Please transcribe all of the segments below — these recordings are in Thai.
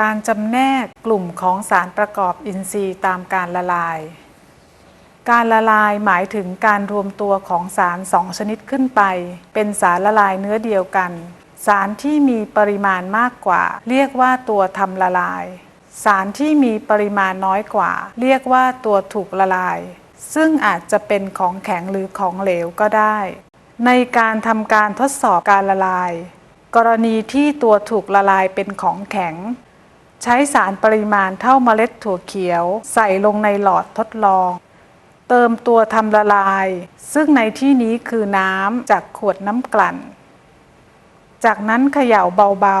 การจำแนกกลุ่มของสารประกอบอินทรีย์ตามการละลาย การละลายหมายถึงการรวมตัวของสารสองชนิดขึ้นไป เป็นสารละลายเนื้อเดียวกัน สารที่มีปริมาณมากกว่า เรียกว่าตัวทำละลาย สารที่มีปริมาณน้อยกว่า เรียกว่าตัวถูกละลาย ซึ่งอาจจะเป็นของแข็งหรือของเหลวก็ได้ ในการทำการทดสอบการละลาย กรณีที่ตัวถูกละลายเป็นของแข็ง ใช้สารปริมาณเท่าเมล็ดถั่วเขียว ใส่ลงในหลอดทดลอง เติมตัวทำละลาย ซึ่งในที่นี้คือน้ำจากขวดน้ำกลั่น จากนั้นเขย่าเบา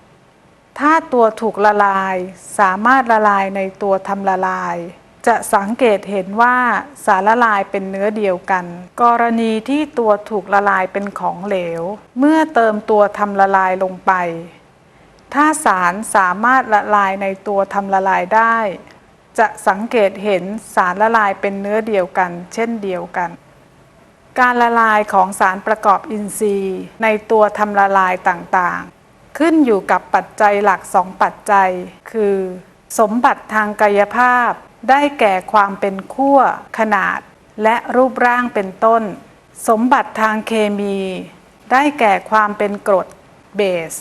ๆ ถ้าตัวถูกละลายสามารถละลายในตัวทำละลาย จะสังเกตเห็นว่าสารละลายเป็นเนื้อเดียวกัน กรณีที่ตัวถูกละลายเป็นของเหลว เมื่อเติมตัวทำละลายลงไป ถ้าสารสามารถละลายในตัวทำละลายได้ จะสังเกตเห็นสารละลายเป็นเนื้อเดียวกัน เช่นเดียวกัน การละลายของสารประกอบอินทรีย์ ในตัวทำละลายต่างๆ ขึ้นอยู่กับปัจจัยหลักสองปัจจัย คือ สมบัติทางกายภาพ ได้แก่ความเป็นขั้วขนาด และรูปร่างเป็นต้น สมบัติทางเคมี ได้แก่ความเป็นกรดเบส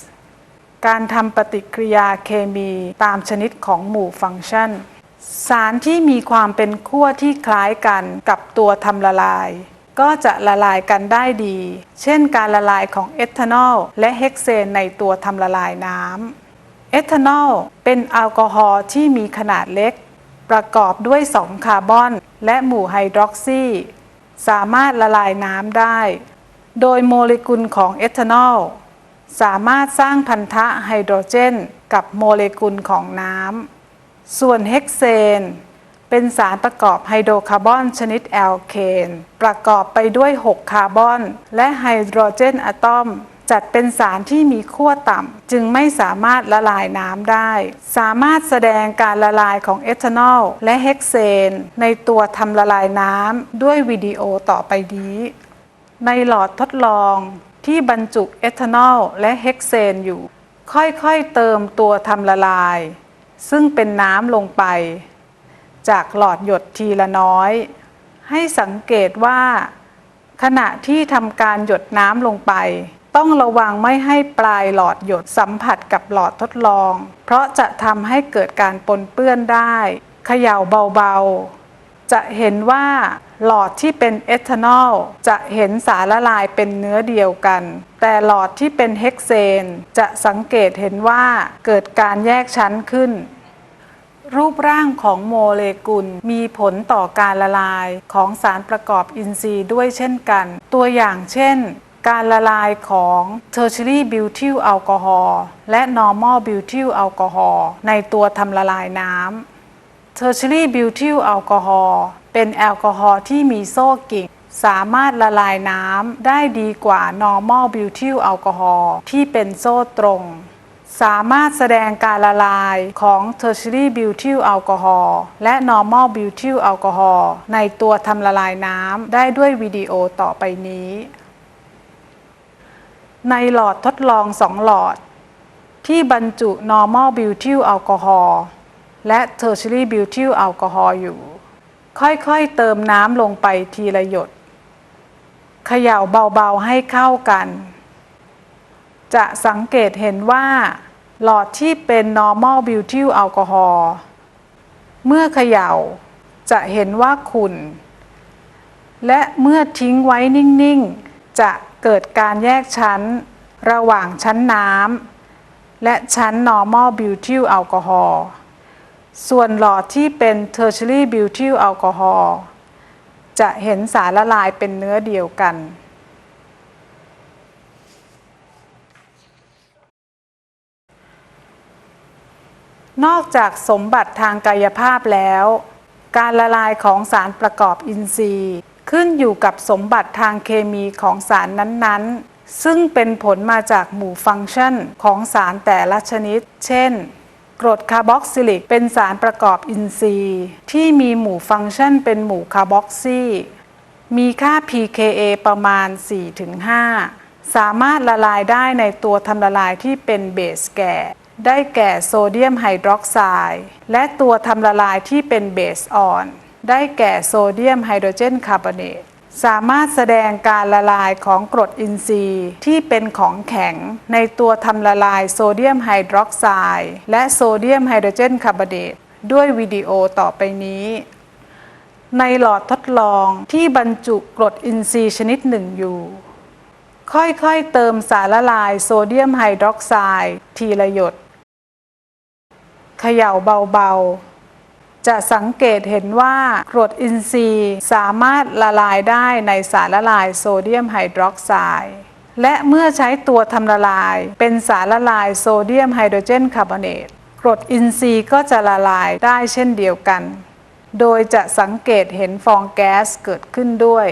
การทำปฏิกิริยาเคมีตามชนิดของหมู่ฟังก์ชัน สารที่มีความเป็นขั้วที่คล้ายกันกับตัวทำละลาย ก็จะละลายกันได้ดี เช่นการละลายของเอทานอลและเฮกเซนในตัวทำละลายน้ำเอทานอลเป็นแอลกอฮอล์ที่มีขนาดเล็ก ประกอบด้วย2คาร์บอน และหมู่ไฮดรอกซีสามารถละลายน้ำได้ โดยโมเลกุลของเอทานอล สามารถสร้างพันธะไฮโดรเจน กับโมเลกุลของน้ำ ส่วนเฮกเซน เป็นสารประกอบไฮโดรคาร์บอนชนิดแอลเคน ประกอบไปด้วย 6 คาร์บอน และไฮโดรเจนอะตอม จัดเป็นสารที่มีขั้วต่ำ จึงไม่สามารถละลายน้ำได้ สามารถแสดงการละลายของเอทานอลและเฮกเซน ในตัวทำละลายน้ำด้วยวิดีโอต่อไปนี้ในหลอดทดลอง ที่บรรจุเอทานอลและเฮกเซนอยู่ ค่อยๆเติมตัวทำละลาย ซึ่งเป็นน้ำลงไป จากหลอดหยดทีละน้อย ให้สังเกตว่า ขณะที่ทำการหยดน้ำลงไป ต้องระวังไม่ให้ปลายหลอดหยดสัมผัสกับหลอดทดลอง เพราะจะทำให้เกิดการปนเปื้อนได้ เขย่าเบาๆ จะเห็นว่า หลอดที่เป็นเอทานอลจะเห็นสารละลายเป็นเนื้อเดียวกัน แต่หลอดที่เป็นเฮกเซนจะสังเกตเห็นว่าเกิดการแยกชั้นขึ้น รูปร่างของโมเลกุลมีผลต่อการละลายของสารประกอบอินทรีย์ด้วยเช่นกัน ตัวอย่างเช่นการละลายของ tertiary butyl alcohol และ normal butyl alcohol ในตัวทำละลายน้ำ tertiary butyl alcohol เป็นแอลกอฮอล์ที่มีโซ่กิ่ง สามารถละลายน้ำได้ดีกว่า normal butyl alcohol ที่เป็นโซ่ตรง สามารถแสดงการละลายของ tertiary butyl alcohol และ normal butyl alcohol ในตัวทำละลายน้ำได้ด้วยวิดีโอต่อไปนี้ ในหลอดทดลองสองหลอด ที่บรรจุ normal butyl alcohol และ tertiary butyl alcohol อยู่ ค่อยๆ เติมน้ำลงไปทีละหยดเขย่าเบาๆให้เข้ากัน จะสังเกตเห็นว่า หลอดที่เป็น normal butyl alcohol เมื่อเขย่าจะเห็นว่าขุ่น และเมื่อทิ้งไว้นิ่งๆ จะเกิดการแยกชั้น ระหว่างชั้นน้ำและชั้น normal butyl alcohol ส่วนหลอดที่เป็น tertiary butyl alcohol จะเห็นสารละลายเป็นเนื้อเดียวกันนอกจากสมบัติทางกายภาพแล้ว การละลายของสารประกอบอินทรีย์ ขึ้นอยู่กับสมบัติทางเคมีของสารนั้นๆ ซึ่งเป็นผลมาจากหมู่ฟังก์ชันของสารแต่ละชนิด เช่น กรดคาร์บอกซิลิก เป็นสารประกอบอินทรีย์ ที่มีหมู่ฟังก์ชันเป็นหมู่คาร์บอกซีมีค่า pKa ประมาณ 4-5 สามารถละลายได้ในตัวทำละลายที่เป็นเบสแก่ ได้แก่โซเดียมไฮดรอกไซด์และตัวทำละลายที่เป็นเบสอ่อน ได้แก่โซเดียมไฮโดรเจนคาร์บอเนต สามารถแสดงการละลายของกรดอินทรีย์ที่เป็นของแข็ง ในตัวทำละลายโซเดียมไฮดรอกไซด์และโซเดียมไฮโดรเจนคาร์บอเนตด้วยวิดีโอต่อไปนี้ ในหลอดทดลองที่บรรจุกรดอินทรีย์ชนิดหนึ่งอยู่ ค่อยๆเติมสารละลายโซเดียมไฮดรอกไซด์ทีละหยดเขย่าเบาๆ จะสังเกตเห็นว่ากรดอินทรีย์สามารถละลายได้ในสารละลายโซเดียมไฮดรอกไซด์และเมื่อใช้ตัวทำละลาย เป็นสารละลายโซเดียมไฮโดรเจนคาร์บอเนตกรดอินทรีย์ก็จะละลายได้เช่นเดียวกัน โดยจะสังเกตเห็นฟองแก๊สเกิดขึ้นด้วย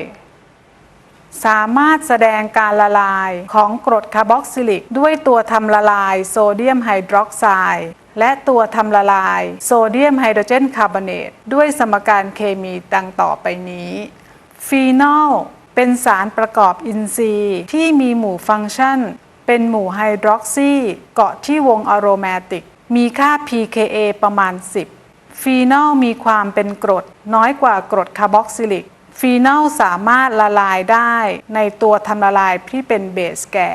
สามารถแสดงการละลายของกรดคาร์บอกซิลิก ด้วยตัวทำละลายโซเดียมไฮดรอกไซด์ และตัวทำละลายโซเดียมไฮโดรเจนคาร์บอเนตด้วยสมการเคมีดังต่อไปนี้ฟีนอลเป็นสารประกอบอินทรีย์ที่มีหมู่ฟังก์ชัน เป็นหมู่ไฮดรอกซีเกาะที่วงอะโรแมติก มีค่า pKa ประมาณ 10 ฟีนอลมีความเป็นกรด น้อยกว่ากรดคาร์บอกซิลิก ฟีนอลสามารถละลายได้ในตัวทำละลายที่เป็นเบสแก่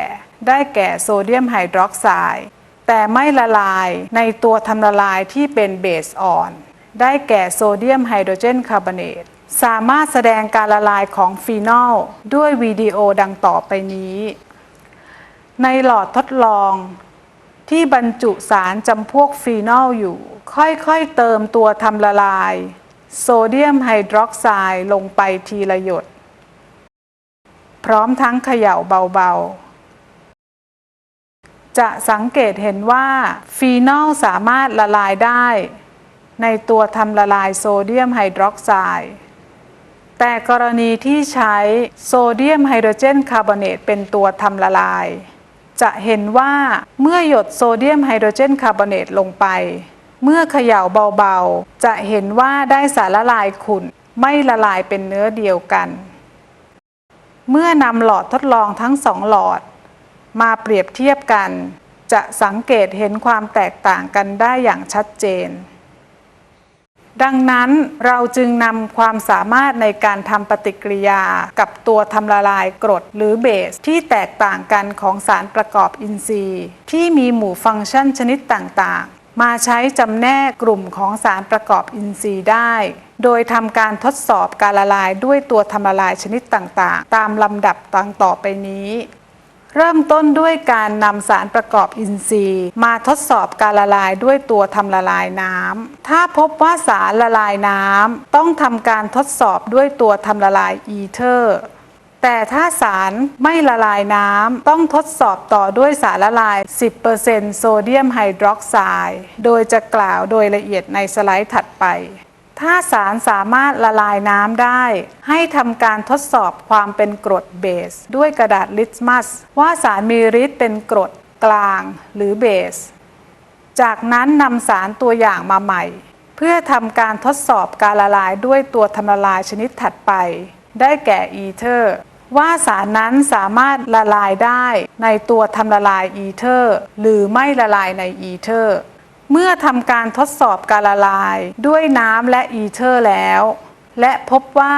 ได้แก่โซเดียมไฮดรอกไซด์ แต่ไม่ละลายในตัวทำละลายที่เป็นเบสอ่อน ได้แก่โซเดียมไฮโดรเจนคาร์บอเนตสามารถแสดงการละลายของฟีนอลด้วยวิดีโอดังต่อไปนี้ ในหลอดทดลอง ที่บรรจุสารจำพวกฟีนอลอยู่ ค่อยๆเติมตัวทำละลาย โซเดียมไฮดรอกไซด์ลงไปทีละหยด พร้อมทั้งเขย่าเบาๆ จะสังเกตเห็นว่าฟีนอลสามารถละลายได้ ในตัวทำละลายโซเดียมไฮดรอกไซด์แต่กรณีที่ใช้โซเดียมไฮโดรเจนคาร์บอเนตเป็นตัวทำละลาย จะเห็นว่าเมื่อหยดโซเดียมไฮโดรเจนคาร์บอเนตลงไป เมื่อเขย่าเบาๆ จะเห็นว่าได้สารละลายขุ่นไม่ละลายเป็นเนื้อเดียวกัน เมื่อนำหลอดทดลองทั้งสองหลอด มาเปรียบเทียบกัน จะสังเกตเห็นความแตกต่างกันได้อย่างชัดเจน ดังนั้นเราจึงนำความสามารถในการทำปฏิกิริยากับตัวทำละลายกรดหรือเบสที่แตกต่างกันของสารประกอบอินทรีย์ ที่มีหมู่ฟังก์ชันชนิดต่างๆ มาใช้จำแนกกลุ่มของสารประกอบอินทรีย์ได้โดยทำการทดสอบการละลายด้วยตัวทำละลายชนิดต่างๆ ตามลำดับดังต่อไปนี้ เริ่มต้นด้วยการนำสารประกอบอินทรีย์ มาทดสอบการละลายด้วยตัวทำละลายน้ำ ถ้าพบว่าสารละลายน้ำต้องทำการทดสอบด้วยตัวทำละลายอีเทอร์ แต่ถ้าสารไม่ละลายน้ำต้องทดสอบต่อด้วยสารละลาย 10%โซเดียมไฮดรอกไซด์ โดยจะกล่าวโดยละเอียดในสไลด์ถัดไป ถ้าสารสามารถละลายน้ำได้ ให้ทำการทดสอบความเป็นกรดเบส ด้วยกระดาษลิตมัส ว่าสารมีฤทธิ์เป็นกรดกลางหรือเบส จากนั้นนำสารตัวอย่างมาใหม่ เพื่อทำการทดสอบการละลายด้วยตัวทำละลายชนิดถัดไป ได้แก่อีเทอร์ ว่าสารนั้นสามารถละลายได้ในตัวทำละลายอีเทอร์ หรือไม่ละลายในอีเทอร์ เมื่อทำการทดสอบการละลายด้วยน้ำและอีเทอร์แล้ว และพบว่า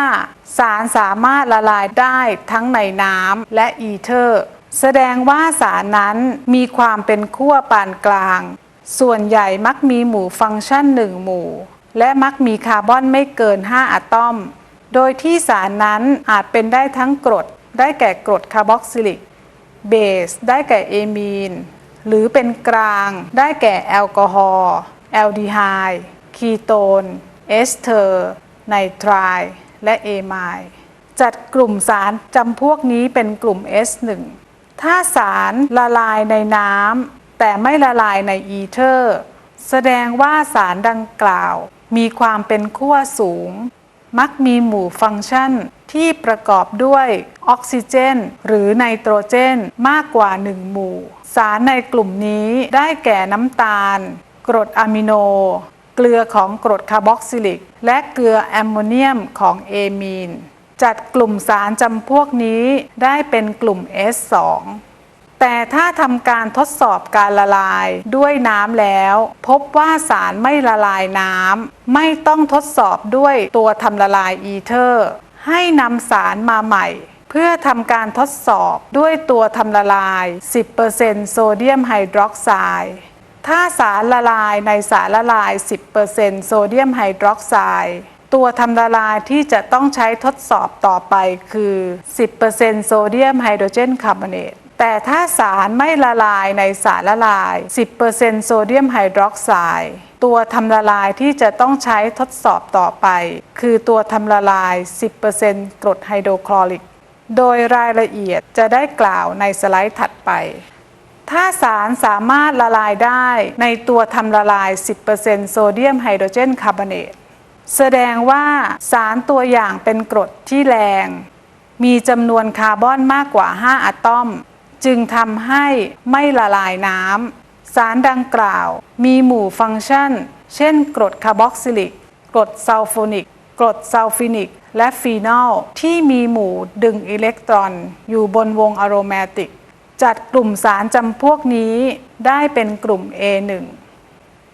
สารสามารถละลายได้ทั้งในน้ำและอีเทอร์ แสดงว่าสารนั้นมีความเป็นขั้วปานกลาง ส่วนใหญ่มักมีหมู่ฟังก์ชันหนึ่งหมู่ และมักมีคาร์บอนไม่เกิน 5 อะตอม โดยที่สารนั้นอาจเป็นได้ทั้งกรด ได้แก่กรดคาร์บอกซิลิก เบส ได้แก่เอมีน หรือเป็นกลางได้แก่แอลกอฮอล์แอลดีไฮด์คีโตน เอสเทอร์ไนไตรและเอไมด์จัดกลุ่มสารจำพวกนี้เป็นกลุ่ม S1 ถ้าสารละลายในน้ำแต่ไม่ละลายในอีเทอร์ แสดงว่าสารดังกล่าว มีความเป็นขั้วสูง มักมีหมู่ฟังก์ชัน ที่ประกอบด้วยออกซิเจน หรือไนโตรเจนมากกว่า 1 หมู่ สารในกลุ่มนี้ได้แก่น้ำตาล กรดอะมิโน เกลือของกรดคาร์บอกซิลิก และเกลือแอมโมเนียมของเอมีน จัดกลุ่มสารจำพวกนี้ได้เป็นกลุ่ม S2 แต่ถ้าทำการทดสอบการละลายด้วยน้ำแล้ว พบว่าสารไม่ละลายน้ำไม่ต้องทดสอบด้วยตัวทำละลายอีเทอร์ ให้นำสารมาใหม่ เพื่อทำการทดสอบด้วยตัวทำละลาย 10%โซเดียมไฮดรอกไซด์ถ้าสารละลายในสารละลาย 10%โซเดียมไฮดรอกไซด์ตัวทำละลายที่จะต้องใช้ทดสอบต่อไปคือ 10%โซเดียมไฮโดรเจนคาร์บอเนต แต่ถ้าสารไม่ละลายในสารละลาย 10%โซเดียมไฮดรอกไซด์ ตัวทำละลายที่จะต้องใช้ทดสอบต่อไป คือตัวทำละลาย 10%กรดไฮโดรคลอริก โดยรายละเอียดจะได้กล่าวในสไลด์ถัดไป ถ้าสารสามารถละลายได้ในตัวทำละลาย 10%โซเดียมไฮโดรเจนคาร์บอเนต แสดงว่าสารตัวอย่างเป็นกรดที่แรง มีจำนวนคาร์บอนมากกว่า 5 อะตอม จึงทำให้ไม่ละลายน้ำ สารดังกล่าว มีหมู่ฟังก์ชัน เช่นกรดคาร์บอกซิลิก กรดซัลโฟนิก กรดซัลฟินิก และฟีนอลที่มีหมู่ดึงอิเล็กตรอน อยู่บนวงอะโรแมติก จัดกลุ่มสารจำพวกนี้ได้เป็นกลุ่ม A1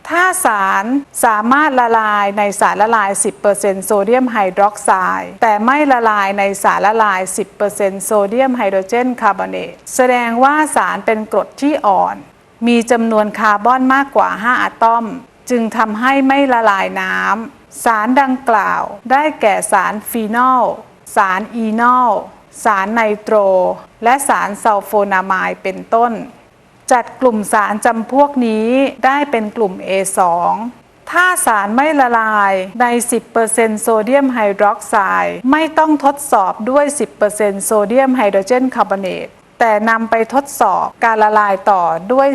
ถ้าสารสามารถละลายในสารละลาย 10%โซเดียมไฮดรอกไซด์แต่ไม่ละลายในสารละลาย 10%โซเดียมไฮโดรเจนคาร์บอเนตแสดงว่าสารเป็นกรดที่อ่อน มีจำนวนคาร์บอนมากกว่า 5 อะตอม จึงทำให้ไม่ละลายน้ำ สารดังกล่าวได้แก่สารฟีนอล สารอีนอล สารไนโตร และสารซัลโฟนามายเป็นต้น จัดกลุ่มสารจำพวกนี้ได้เป็นกลุ่ม A2 ถ้าสารไม่ละลายใน 10%โซเดียมไฮดรอกไซด์ไม่ต้องทดสอบด้วย 10%โซเดียมไฮโดรเจนคาร์บอเนต แต่นำไปทดสอบการละลายต่อด้วย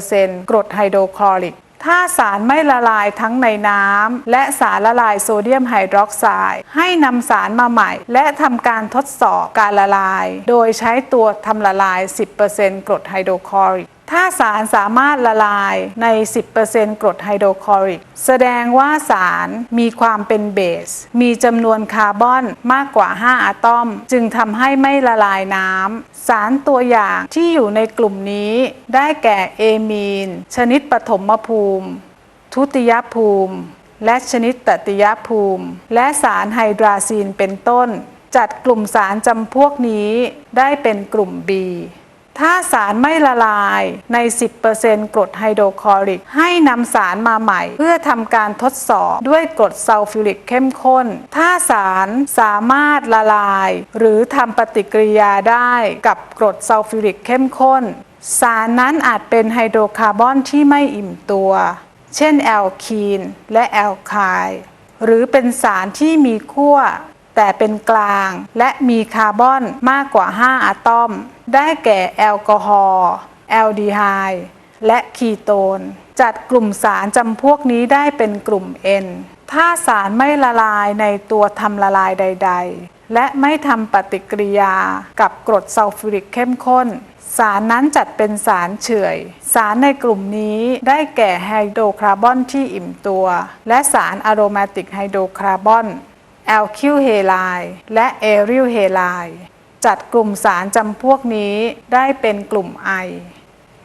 10%กรดไฮโดรคลอริก ถ้าสารไม่ละลายทั้งในน้ำและสารละลายโซเดียมไฮดรอกไซด์ให้นำสารมาใหม่ และทำการทดสอบการละลาย โดยใช้ตัวทำละลาย 10%กรดไฮโดรคลอริก ถ้าสารสามารถละลายใน 10%กรดไฮโดรคลอริก แสดงว่าสารมีความเป็นเบส มีจำนวนคาร์บอนมากกว่า 5 อะตอม จึงทำให้ไม่ละลายน้ำ สารตัวอย่างที่อยู่ในกลุ่มนี้ ได้แก่เอมีน ชนิดปฐมภูมิ ทุติยภูมิ และชนิดตติยภูมิ และสารไฮดราซีนเป็นต้น จัดกลุ่มสารจำพวกนี้ได้เป็นกลุ่ม B ถ้าสารไม่ละลายใน 10%กรดไฮโดรคลอริก ให้นำสารมาใหม่ เพื่อทำการทดสอบด้วยกรดซัลฟิริกเข้มข้น ถ้าสารสามารถละลาย หรือทำปฏิกิริยาได้กับกรดซัลฟิริกเข้มข้น สารนั้นอาจเป็นไฮโดรคาร์บอนที่ไม่อิ่มตัว เช่นแอลคีนและแอลไคล์หรือเป็นสารที่มีขั้วแต่เป็นกลาง และมีคาร์บอนมากกว่า 5 อะตอม ได้แก่แอลกอฮอล์แอลดีไฮด์และคีโตน จัดกลุ่มสารจำพวกนี้ได้เป็นกลุ่ม N ถ้าสารไม่ละลายในตัวทำละลายใด ๆ และไม่ทำปฏิกิริยากับกรดซัลฟูริกเข้มข้น สารนั้นจัดเป็นสารเฉื่อยสารในกลุ่มนี้ได้แก่ไฮโดรคาร์บอนที่อิ่มตัว และสารอะโรมาติกไฮโดรคาร์บอนแอลคิวเฮไลและเอริลเฮไล จัดกลุ่มสารจำพวกนี้ได้เป็นกลุ่มไอ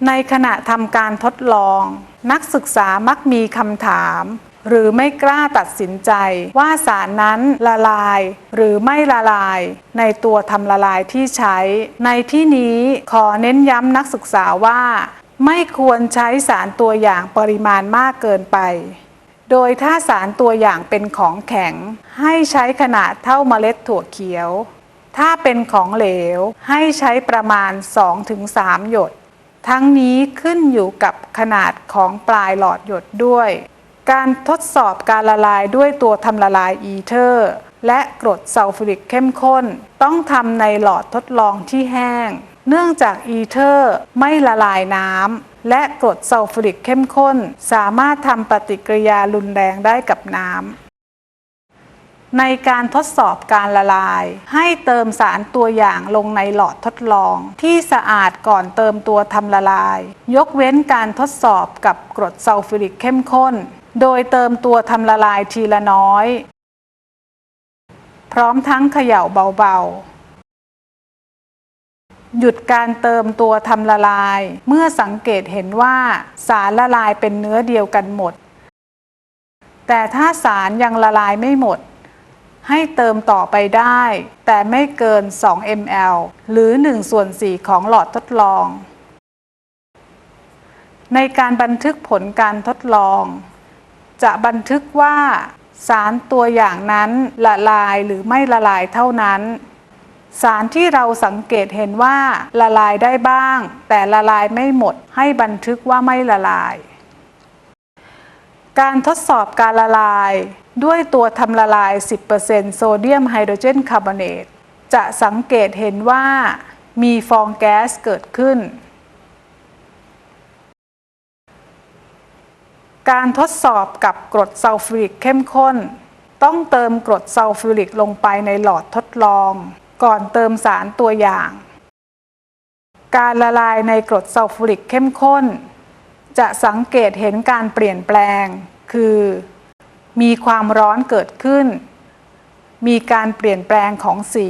ในขณะทำการทดลอง นักศึกษามักมีคำถาม หรือไม่กล้าตัดสินใจว่าสารนั้นละลายหรือไม่ละลาย ในตัวทำละลายที่ใช้ ในที่นี้ขอเน้นย้ำนักศึกษาว่า ไม่ควรใช้สารตัวอย่างปริมาณมากเกินไปโดยถ้าสารตัวอย่างเป็นของแข็ง ให้ใช้ขนาดเท่าเมล็ดถั่วเขียว ถ้าเป็นของเหลวให้ใช้ประมาณ 2-3 หยด ทั้งนี้ขึ้นอยู่กับขนาดของปลายหลอดหยดด้วย การทดสอบการละลายด้วยตัวทำละลายอีเทอร์ และกรดซัลฟูริกเข้มข้น ต้องทำในหลอดทดลองที่แห้ง เนื่องจากอีเทอร์ไม่ละลายน้ำและกรดซัลฟูริกเข้มข้น สามารถทำปฏิกิริยารุนแรงได้กับน้ำ ในการทดสอบการละลาย ให้เติมสารตัวอย่างลงในหลอดทดลอง ที่สะอาดก่อนเติมตัวทำละลาย ยกเว้นการทดสอบกับกรดซัลฟูริกเข้มข้น โดยเติมตัวทำละลายทีละน้อย พร้อมทั้งเขย่าเบาๆ หยุดการเติมตัวทำละลาย เมื่อสังเกตเห็นว่าสารละลายเป็นเนื้อเดียวกันหมด แต่ถ้าสารยังละลายไม่หมด ให้เติมต่อไปได้ แต่ไม่เกิน 2 ml หรือ1ส่วน4ของหลอดทดลอง ในการบันทึกผลการทดลอง จะบันทึกว่า สารตัวอย่างนั้นละลายหรือไม่ละลายเท่านั้นสารที่เราสังเกตเห็นว่าละลายได้บ้าง แต่ละลายไม่หมดให้บันทึกว่าไม่ละลาย การทดสอบการละลาย ด้วยตัวทำละลาย 10%โซเดียมไฮโดรเจนคาร์บอเนต จะสังเกตเห็นว่ามีฟองแก๊สเกิดขึ้น การทดสอบกับกรดซัลฟูริกเข้มข้น ต้องเติมกรดซัลฟูริกลงไปในหลอดทดลอง ก่อนเติมสารตัวอย่าง การละลายในกรดซัลฟูริกเข้มข้น จะสังเกตเห็นการเปลี่ยนแปลง คือ มีความร้อนเกิดขึ้น มีการเปลี่ยนแปลงของสี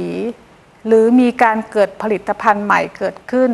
หรือมีการเกิดผลิตภัณฑ์ใหม่เกิดขึ้น